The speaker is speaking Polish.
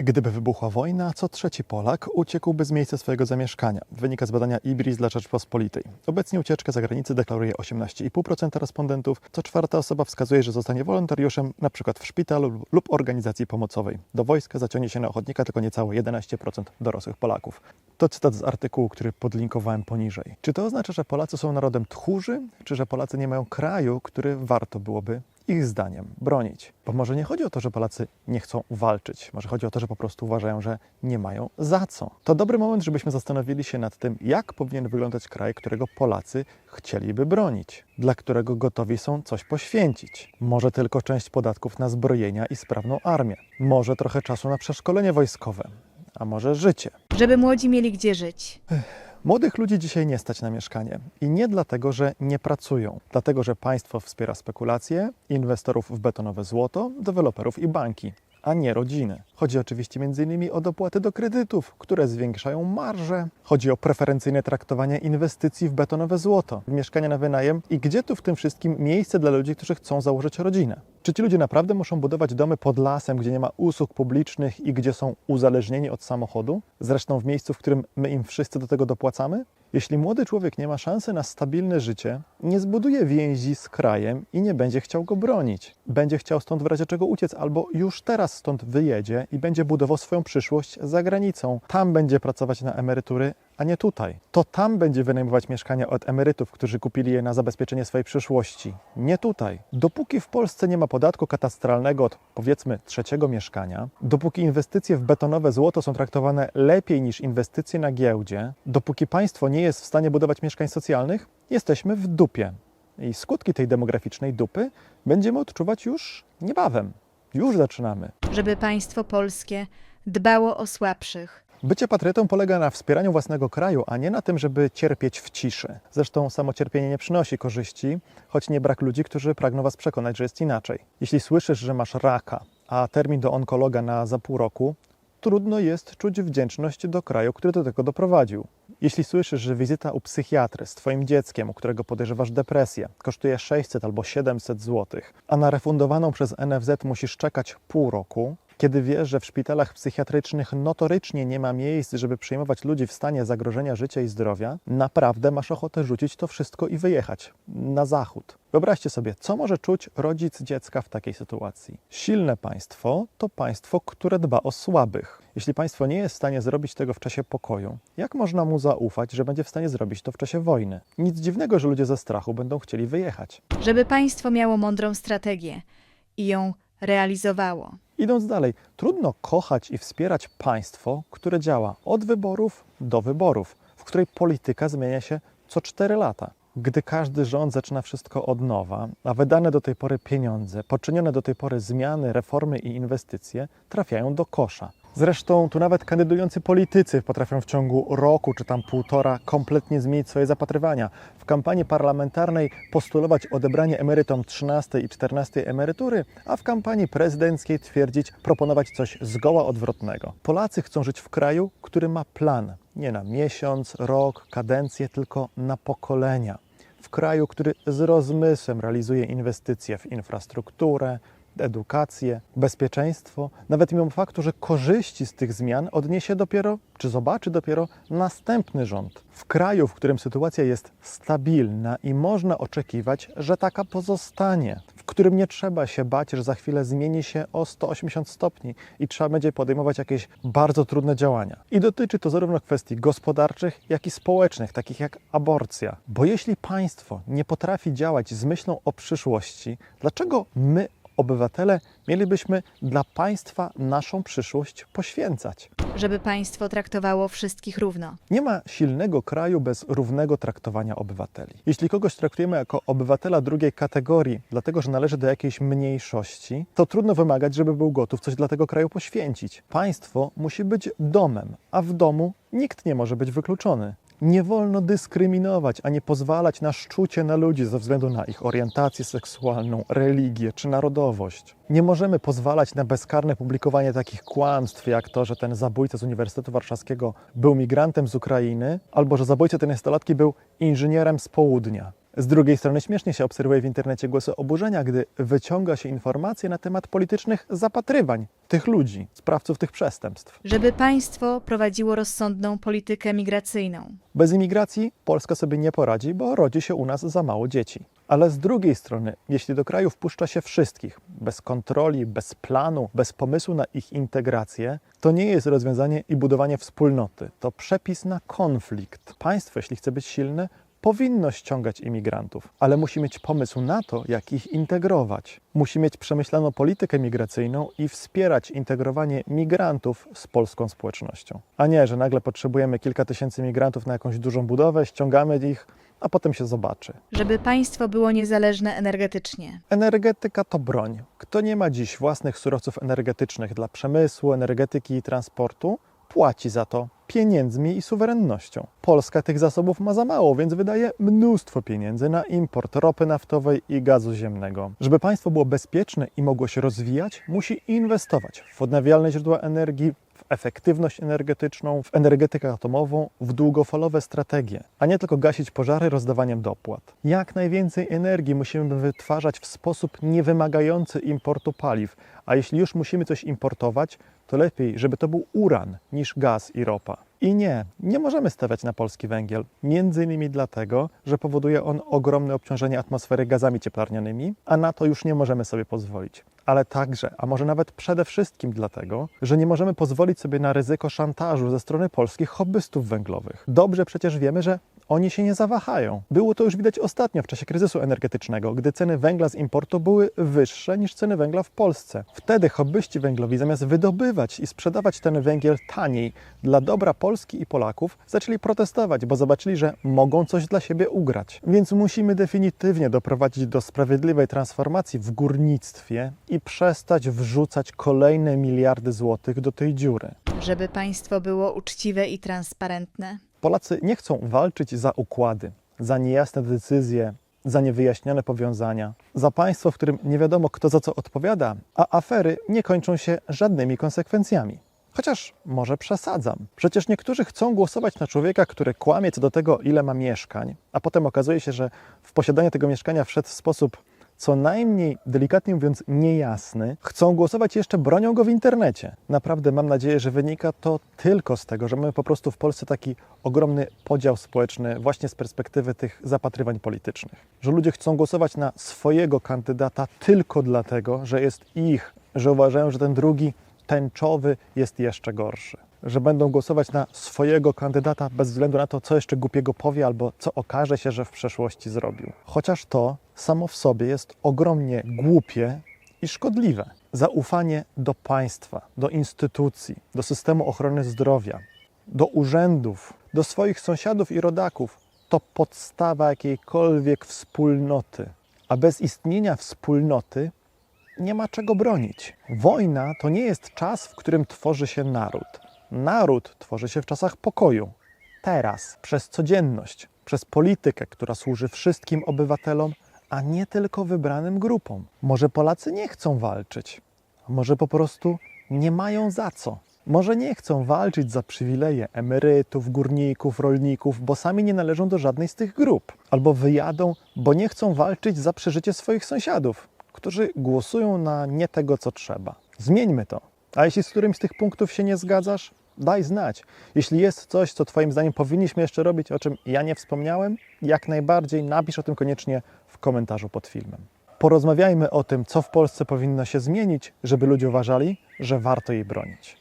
Gdyby wybuchła wojna, co trzeci Polak uciekłby z miejsca swojego zamieszkania. Wynika z badania IBRIS dla Rzeczpospolitej. Obecnie ucieczkę za granicę deklaruje 18,5% respondentów. Co czwarta osoba wskazuje, że zostanie wolontariuszem np. w szpitalu lub organizacji pomocowej. Do wojska zaciągnie się na ochotnika tylko niecałe 11% dorosłych Polaków. To cytat z artykułu, który podlinkowałem poniżej. Czy to oznacza, że Polacy są narodem tchórzy, czy że Polacy nie mają kraju, który warto byłoby ich zdaniem bronić. Bo może nie chodzi o to, że Polacy nie chcą walczyć, może chodzi o to, że po prostu uważają, że nie mają za co. To dobry moment, żebyśmy zastanowili się nad tym, jak powinien wyglądać kraj, którego Polacy chcieliby bronić, dla którego gotowi są coś poświęcić. Może tylko część podatków na zbrojenia i sprawną armię, może trochę czasu na przeszkolenie wojskowe, a może życie. Żeby młodzi mieli gdzie żyć. Młodych ludzi dzisiaj nie stać na mieszkanie. I nie dlatego, że nie pracują, dlatego, że państwo wspiera spekulacje, inwestorów w betonowe złoto, deweloperów i banki, a nie rodziny. Chodzi oczywiście m.in. o dopłaty do kredytów, które zwiększają marże. Chodzi o preferencyjne traktowanie inwestycji w betonowe złoto, w mieszkania na wynajem i gdzie tu w tym wszystkim miejsce dla ludzi, którzy chcą założyć rodzinę. Czy ci ludzie naprawdę muszą budować domy pod lasem, gdzie nie ma usług publicznych i gdzie są uzależnieni od samochodu? Zresztą w miejscu, w którym my im wszyscy do tego dopłacamy? Jeśli młody człowiek nie ma szansy na stabilne życie, nie zbuduje więzi z krajem i nie będzie chciał go bronić. Będzie chciał stąd w razie czego uciec, albo już teraz stąd wyjedzie i będzie budował swoją przyszłość za granicą. Tam będzie pracować na emerytury, a nie tutaj. To tam będzie wynajmować mieszkania od emerytów, którzy kupili je na zabezpieczenie swojej przyszłości. Nie tutaj. Dopóki w Polsce nie ma podatku katastralnego od powiedzmy trzeciego mieszkania, dopóki inwestycje w betonowe złoto są traktowane lepiej niż inwestycje na giełdzie, dopóki państwo nie jest w stanie budować mieszkań socjalnych, jesteśmy w dupie. I skutki tej demograficznej dupy będziemy odczuwać już niebawem. Już zaczynamy. Żeby państwo polskie dbało o słabszych. Bycie patriotą polega na wspieraniu własnego kraju, a nie na tym, żeby cierpieć w ciszy. Zresztą samo cierpienie nie przynosi korzyści, choć nie brak ludzi, którzy pragną Was przekonać, że jest inaczej. Jeśli słyszysz, że masz raka, a termin do onkologa na za pół roku, trudno jest czuć wdzięczność do kraju, który do tego doprowadził. Jeśli słyszysz, że wizyta u psychiatry z Twoim dzieckiem, u którego podejrzewasz depresję, kosztuje 600 albo 700 zł, a na refundowaną przez NFZ musisz czekać pół roku, kiedy wiesz, że w szpitalach psychiatrycznych notorycznie nie ma miejsc, żeby przyjmować ludzi w stanie zagrożenia życia i zdrowia, naprawdę masz ochotę rzucić to wszystko i wyjechać na zachód. Wyobraźcie sobie, co może czuć rodzic dziecka w takiej sytuacji. Silne państwo to państwo, które dba o słabych. Jeśli państwo nie jest w stanie zrobić tego w czasie pokoju, jak można mu zaufać, że będzie w stanie zrobić to w czasie wojny? Nic dziwnego, że ludzie ze strachu będą chcieli wyjechać. Żeby państwo miało mądrą strategię i ją realizowało. Idąc dalej, trudno kochać i wspierać państwo, które działa od wyborów do wyborów, w której polityka zmienia się co 4 lata. Gdy każdy rząd zaczyna wszystko od nowa, a wydane do tej pory pieniądze, poczynione do tej pory zmiany, reformy i inwestycje trafiają do kosza. Zresztą tu nawet kandydujący politycy potrafią w ciągu roku czy tam półtora kompletnie zmienić swoje zapatrywania. W kampanii parlamentarnej postulować odebranie emerytom 13 i 14 emerytury, a w kampanii prezydenckiej twierdzić, proponować coś zgoła odwrotnego. Polacy chcą żyć w kraju, który ma plan. Nie na miesiąc, rok, kadencję, tylko na pokolenia. W kraju, który z rozmysłem realizuje inwestycje w infrastrukturę, edukację, bezpieczeństwo, nawet mimo faktu, że korzyści z tych zmian odniesie dopiero, czy zobaczy dopiero następny rząd. W kraju, w którym sytuacja jest stabilna i można oczekiwać, że taka pozostanie, w którym nie trzeba się bać, że za chwilę zmieni się o 180 stopni i trzeba będzie podejmować jakieś bardzo trudne działania. I dotyczy to zarówno kwestii gospodarczych, jak i społecznych, takich jak aborcja. Bo jeśli państwo nie potrafi działać z myślą o przyszłości, dlaczego my obywatele mielibyśmy dla państwa naszą przyszłość poświęcać. Żeby państwo traktowało wszystkich równo. Nie ma silnego kraju bez równego traktowania obywateli. Jeśli kogoś traktujemy jako obywatela drugiej kategorii, dlatego że należy do jakiejś mniejszości, to trudno wymagać, żeby był gotów coś dla tego kraju poświęcić. Państwo musi być domem, a w domu nikt nie może być wykluczony. Nie wolno dyskryminować, ani pozwalać na szczucie na ludzi ze względu na ich orientację seksualną, religię czy narodowość. Nie możemy pozwalać na bezkarne publikowanie takich kłamstw, jak to, że ten zabójca z Uniwersytetu Warszawskiego był migrantem z Ukrainy, albo że zabójca tej nastolatki był inżynierem z południa. Z drugiej strony śmiesznie się obserwuje w internecie głosy oburzenia, gdy wyciąga się informacje na temat politycznych zapatrywań tych ludzi, sprawców tych przestępstw. Żeby państwo prowadziło rozsądną politykę migracyjną. Bez imigracji Polska sobie nie poradzi, bo rodzi się u nas za mało dzieci. Ale z drugiej strony, jeśli do kraju wpuszcza się wszystkich, bez kontroli, bez planu, bez pomysłu na ich integrację, to nie jest rozwiązanie i budowanie wspólnoty. To przepis na konflikt. Państwo, jeśli chce być silne, powinno ściągać imigrantów, ale musi mieć pomysł na to, jak ich integrować. Musi mieć przemyślaną politykę migracyjną i wspierać integrowanie migrantów z polską społecznością. A nie, że nagle potrzebujemy kilka tysięcy migrantów na jakąś dużą budowę, ściągamy ich, a potem się zobaczy. Żeby państwo było niezależne energetycznie. Energetyka to broń. Kto nie ma dziś własnych surowców energetycznych dla przemysłu, energetyki i transportu, płaci za to pieniędzmi i suwerennością. Polska tych zasobów ma za mało, więc wydaje mnóstwo pieniędzy na import ropy naftowej i gazu ziemnego. Żeby państwo było bezpieczne i mogło się rozwijać, musi inwestować w odnawialne źródła energii, w efektywność energetyczną, w energetykę atomową, w długofalowe strategie, a nie tylko gasić pożary rozdawaniem dopłat. Jak najwięcej energii musimy wytwarzać w sposób niewymagający importu paliw, a jeśli już musimy coś importować, to lepiej, żeby to był uran niż gaz i ropa. I nie, nie możemy stawiać na polski węgiel, między innymi dlatego, że powoduje on ogromne obciążenie atmosfery gazami cieplarnianymi, a na to już nie możemy sobie pozwolić. Ale także, a może nawet przede wszystkim dlatego, że nie możemy pozwolić sobie na ryzyko szantażu ze strony polskich hobbystów węglowych. Dobrze przecież wiemy, że oni się nie zawahają. Było to już widać ostatnio w czasie kryzysu energetycznego, gdy ceny węgla z importu były wyższe niż ceny węgla w Polsce. Wtedy hobbyści węglowi zamiast wydobywać i sprzedawać ten węgiel taniej dla dobra Polski i Polaków, zaczęli protestować, bo zobaczyli, że mogą coś dla siebie ugrać. Więc musimy definitywnie doprowadzić do sprawiedliwej transformacji w górnictwie i przestać wrzucać kolejne miliardy złotych do tej dziury. Żeby państwo było uczciwe i transparentne. Polacy nie chcą walczyć za układy, za niejasne decyzje, za niewyjaśnione powiązania, za państwo, w którym nie wiadomo kto za co odpowiada, a afery nie kończą się żadnymi konsekwencjami. Chociaż może przesadzam. Przecież niektórzy chcą głosować na człowieka, który kłamie co do tego, ile ma mieszkań, a potem okazuje się, że w posiadanie tego mieszkania wszedł w sposób co najmniej, delikatnie mówiąc, niejasny, chcą głosować jeszcze bronią go w internecie. Naprawdę mam nadzieję, że wynika to tylko z tego, że mamy po prostu w Polsce taki ogromny podział społeczny właśnie z perspektywy tych zapatrywań politycznych. Że ludzie chcą głosować na swojego kandydata tylko dlatego, że jest ich, że uważają, że ten drugi tęczowy jest jeszcze gorszy. Że będą głosować na swojego kandydata bez względu na to, co jeszcze głupiego powie albo co okaże się, że w przeszłości zrobił. Chociaż to samo w sobie jest ogromnie głupie i szkodliwe. Zaufanie do państwa, do instytucji, do systemu ochrony zdrowia, do urzędów, do swoich sąsiadów i rodaków to podstawa jakiejkolwiek wspólnoty. A bez istnienia wspólnoty nie ma czego bronić. Wojna to nie jest czas, w którym tworzy się naród. Naród tworzy się w czasach pokoju. Teraz, przez codzienność, przez politykę, która służy wszystkim obywatelom, a nie tylko wybranym grupom. Może Polacy nie chcą walczyć, może po prostu nie mają za co. Może nie chcą walczyć za przywileje emerytów, górników, rolników, bo sami nie należą do żadnej z tych grup. Albo wyjadą, bo nie chcą walczyć za przeżycie swoich sąsiadów, którzy głosują na nie tego, co trzeba. Zmieńmy to. A jeśli z którymś z tych punktów się nie zgadzasz, daj znać. Jeśli jest coś, co Twoim zdaniem powinniśmy jeszcze robić, o czym ja nie wspomniałem, jak najbardziej napisz o tym koniecznie komentarzu pod filmem. Porozmawiajmy o tym, co w Polsce powinno się zmienić, żeby ludzie uważali, że warto jej bronić.